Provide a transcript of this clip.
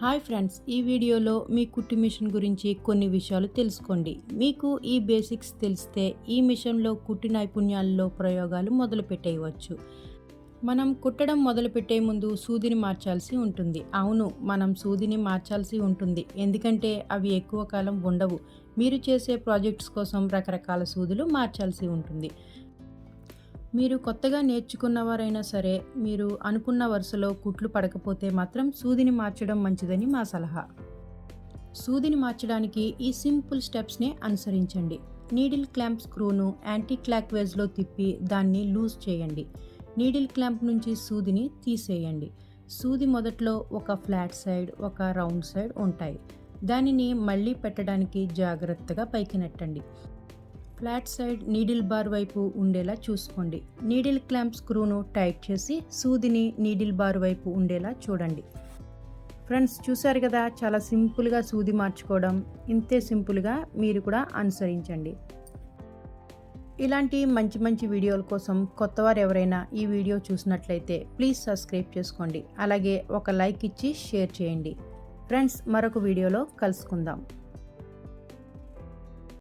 Hi friends ఈ వీడియోలో మీ కుట్టు మిషన్ గురించి కొన్ని విషయాలు తెలుసుకోండి. మీకు ఈ బేసిక్స్ తెలిస్తే ఈ మిషన్లో కుట్టు నైపుణ్యాల్లో ప్రయోగాలు మొదలు పెట్టేయవచ్చు మనం కుట్టడం మొదలుపెట్టే ముందు సూదిని మార్చాల్సి ఉంటుంది. అవును మనం సూదిని మార్చాల్సి ఉంటుంది. ఎందుకంటే అవి ఎక్కువ కాలం ఉండవు. మీరు చేసే ప్రాజెక్ట్స్ కోసం రకరకాల సూదులు మార్చాల్సి ఉంటుంది. మీరు కొత్తగా నేర్చుకున్నవారైనా సరే మీరు అనుకున్న వరుసలో కుట్లు పడకపోతే మాత్రం సూదిని మార్చడం మంచిదని మా సలహా. సూదిని మార్చడానికి ఈ సింపుల్ స్టెప్స్ని అనుసరించండి. నీడిల్ క్లాంప్ స్క్రూను యాంటీ క్లాక్ వేజ్లో తిప్పి దాన్ని లూజ్ చేయండి. నీడిల్ క్లాంప్ నుంచి సూదిని తీసేయండి. సూది మొదట్లో ఒక ఫ్లాట్ సైడ్ ఒక రౌండ్ సైడ్ ఉంటాయి. దానిని మళ్ళీ పెట్టడానికి జాగ్రత్తగా పైకి నెట్టండి. ఫ్లాట్ సైడ్ నీడిల్ బార్ వైపు ఉండేలా చూసుకోండి. నీడిల్ క్లాంప్ స్క్రూను టైట్ చేసి సూదిని నీడిల్ బార్ వైపు ఉండేలా చూడండి. ఫ్రెండ్స్ చూసారు కదా చాలా సింపుల్గా సూది మార్చుకోవడం. ఇంతే సింపుల్గా మీరు కూడా అనుసరించండి. ఇలాంటి మంచి మంచి వీడియోల కోసం కొత్తవారు ఎవరైనా ఈ వీడియో చూసినట్లయితే ప్లీజ్ సబ్స్క్రైబ్ చేసుకోండి. అలాగే ఒక లైక్ ఇచ్చి షేర్ చేయండి. ఫ్రెండ్స్ మరొక వీడియోలో కలుసుకుందాం.